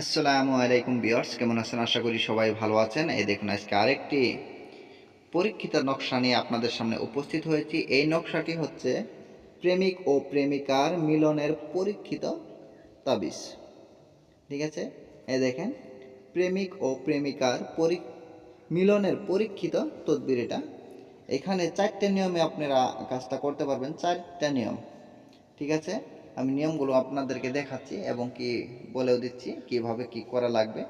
আসসালামু আলাইকুম বিয়ার্স কেমন আছেন? আশা করি সবাই ভালো আছেন। এই দেখুন, আজকে আরেকটি পরীক্ষিত নকশা নিয়ে আপনাদের সামনে উপস্থিত হয়েছি। এই নকশাটি হচ্ছে প্রেমিক ও প্রেমিকার মিলনের পরীক্ষিত তাবিজ। ঠিক আছে? এই দেখেন, প্রেমিক ও প্রেমিকার পরি, মিলনের পরীক্ষিত তদবির এটা। এখানে চারটে নিয়মে আপনারা কাজটা করতে পারবেন, চারটা নিয়ম। ঠিক আছে? আমি নিয়মগুলো আপনাদেরকে দেখাচ্ছি এবং কি বলেও দিচ্ছি, কীভাবে কি করা লাগবে।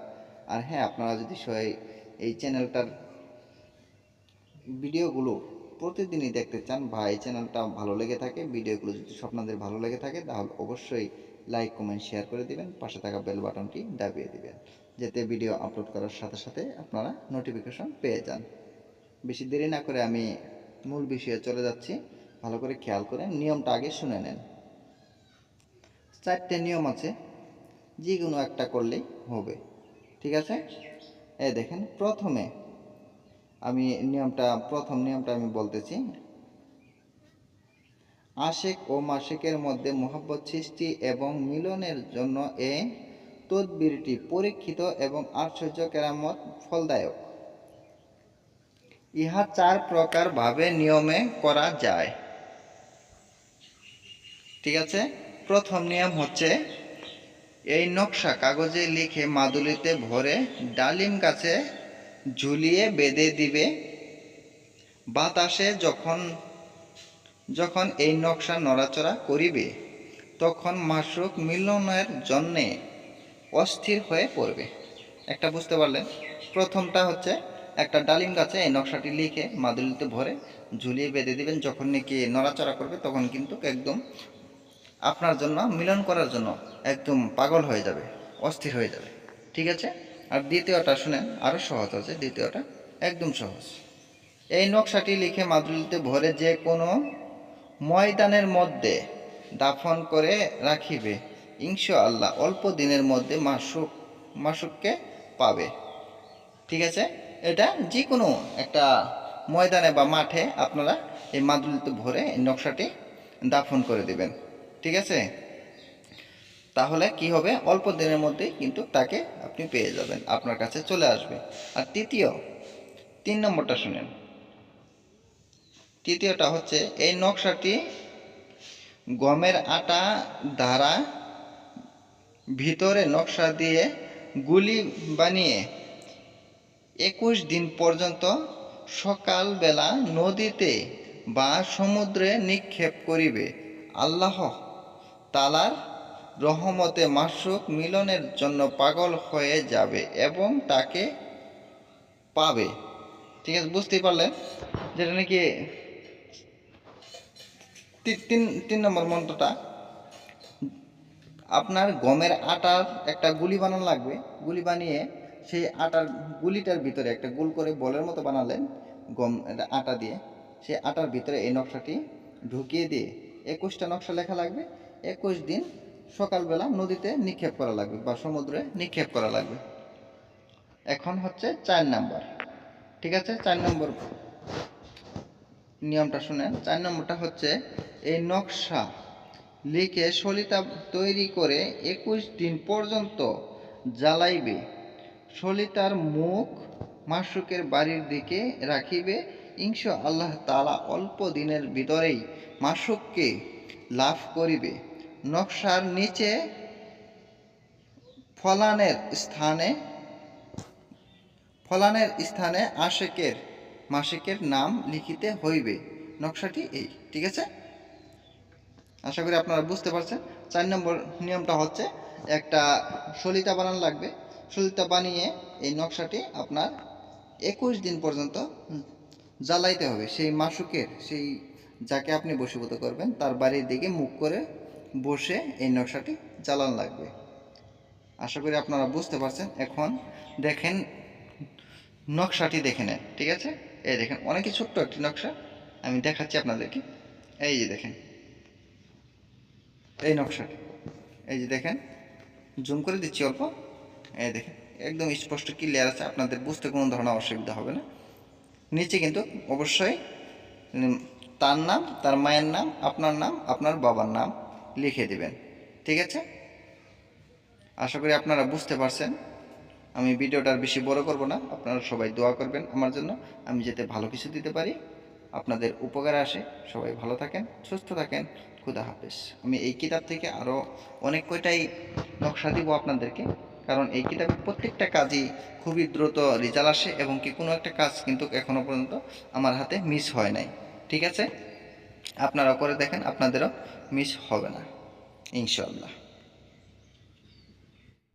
আর হ্যাঁ আপনারা যদি এই চ্যানেলটার ভিডিওগুলো প্রতিদিনই দেখতে চান বা এই চ্যানেলটা ভালো লেগে থাকে, ভিডিওগুলো যদি আপনাদের ভালো লেগে থাকে, তাহলে অবশ্যই লাইক, কমেন্ট, শেয়ার করে দিবেন, পাশে থাকা বেল বাটনটি দাবিয়ে দিবেন, যাতে ভিডিও আপলোড করার সাথে সাথে আপনারা নোটিফিকেশন পেয়ে যান। বেশি দেরি না করে আমি মূল বিষয়ে চলে যাচ্ছি। ভালো করে খেয়াল করে নিয়মটা আগে শুনে নেন। চারটে নিয়ম আছে যে কোনো একটা করলেই হবে, ঠিক আছে? এই দেখেন, প্রথমে আমি নিয়মটা, প্রথম নিয়মটা আমি বলতেছি। আশেক ও মাসেকের মধ্যে মোহাব্বত সৃষ্টি এবং মিলনের জন্য এ তদবিরটি পরীক্ষিত এবং আশ্চর্য কেরামত ফলদায়ক। ইহা চার প্রকার ভাবে নিয়মে করা যায়। ঠিক আছে? প্রথম নিয়ম হচ্ছে এই নকশা কাগজে লিখে মাদুলিতে ভরে ডালিম গাছে ঝুলিয়ে বেঁধে দিবে। বাতাসে যখন যখন এই নকশা নড়াচড়া করিবে, তখন মাসুক মিলনের জন্যে অস্থির হয়ে পড়বে। একটা বুঝতে পারলেন? প্রথমটা হচ্ছে একটা ডালিম গাছে এই নকশাটি লিখে মাদুলিতে ভরে ঝুলিয়ে বেঁধে দিবেন। যখন নাকি নড়াচড়া করবে, তখন কিন্তু একদম আপনার জন্য, মিলন করার জন্য একদম পাগল হয়ে যাবে, অস্থির হয়ে যাবে। ঠিক আছে? আর দ্বিতীয়টা শুনেন আরও সহজ আছে, দ্বিতীয়টা একদম সহজ। এই নকশাটি লিখে মাদুলিতে ভরে যে কোনো ময়দানের মধ্যে দাফন করে রাখিবে ইংশ আল্লাহ অল্প দিনের মধ্যে মাসুক, মাসুককে পাবে। ঠিক আছে? এটা যে কোনো একটা ময়দানে বা মাঠে আপনারা এই মাদুলিতে ভরে এই নকশাটি দাফন করে দেবেন। ঠিক আছে? তাহলে কি হবে? অল্প দিনের মধ্যেই কিন্তু তাকে আপনি পেয়ে যাবেন, আপনার কাছে চলে আসবে। আর তৃতীয়, তিন নম্বরটা শুনেন। তৃতীয়টা হচ্ছে, এই নকশাটি গমের আটা দ্বারা ভিতরে নকশা দিয়ে গুলি বানিয়ে একুশ দিন পর্যন্ত সকালবেলা নদীতে বা সমুদ্রে নিক্ষেপ করিবে। আল্লাহ তালার রহমতে মাসুক মিলনের জন্য পাগল হয়ে যাবে এবং তাকে পাবে। ঠিক আছে, বুঝতেই পারলেন? যেটা নাকি তিন তিন নম্বর মন্ত্রটা। আপনার গমের আটার একটা গুলি বানানো লাগবে। গুলি বানিয়ে সেই আটার গুলিটার ভিতরে একটা গোল করে বলের মতো বানালেন গম, আটা দিয়ে। সেই আটার ভিতরে এই নকশাটি ঢুকিয়ে দিয়ে একুশটা নকশা লেখা লাগবে। একুশ দিন সকালবেলা নদীতে নিক্ষেপ করা লাগবে বা সমুদ্রে নিক্ষেপ করা লাগবে। এখন হচ্ছে চার নাম্বার। ঠিক আছে? চার নম্বর নিয়মটা শুনেন। চার নম্বরটা হচ্ছে এই নকশা লিখে সলিতা তৈরি করে একুশ দিন পর্যন্ত জ্বালাইবে। সলিতার মুখ মাসুকের বাড়ির দিকে রাখিবে। ইংশ আল্লাহ তালা অল্প দিনের ভিতরেই মাসুককে লাভ করিবে। নকশার নিচে ফলানের স্থানে ফলানের স্থানে আশেকের, মাসিকের নাম লিখিতে হইবে। নকশাটি এই, ঠিক আছে? আশা করি আপনারা বুঝতে পারছেন। চার নম্বর নিয়মটা হচ্ছে, একটা সলিতা বানানো লাগবে। সলিতা বানিয়ে এই নকশাটি আপনার একুশ দিন পর্যন্ত জ্বালাইতে হবে। সেই মাসুকের, সেই যাকে আপনি বশীভূত করবেন, তার বাড়ির দিকে মুখ করে বসে এই নকশাটি জ্বালান লাগবে। আশা করি আপনারা বুঝতে পারছেন। এখন দেখেন, নকশাটি দেখে নেন, ঠিক আছে? এই দেখেন, অনেকই ছোট্ট একটি নকশা। আমি দেখাচ্ছি আপনাদেরকে। এই যে দেখেন, এই নকশাটি। এই যে দেখেন, জুম করে দিচ্ছি অল্প। এই দেখেন, একদম স্পষ্ট ক্লিয়ার আছে। আপনাদের বুঝতে কোনো ধরনের অসুবিধা হবে না। নিচে কিন্তু অবশ্যই তার নাম, তার মায়ের নাম, আপনার নাম, আপনার বাবার নাম লিখে দিবেন। ঠিক আছে? আশা করি আপনারা বুঝতে পারছেন। আমি ভিডিওটা আর বেশি বড় করব না। আপনারা সবাই দোয়া করবেন আমার জন্য। আমি যাতে ভালো কিছু দিতে পারি, আপনাদের উপকারে আসে। সবাই ভালো থাকেন, সুস্থ থাকেন। খুদা হাফেজ। আমি এই কিতাব থেকে আরও অনেক কয়টাই নকশা দিব আপনাদেরকে। কারণ এই কিতাবের প্রত্যেকটা কাজই খুবই দ্রুত রেজাল্ট আসে এবং কি কোনো একটা কাজ কিন্তু এখনও পর্যন্ত আমার হাতে মিস হয় নাই। ঠিক আছে? আপনারা করে দেখেন আপনাদেরও মিস হবে না ইনশাল্লাহ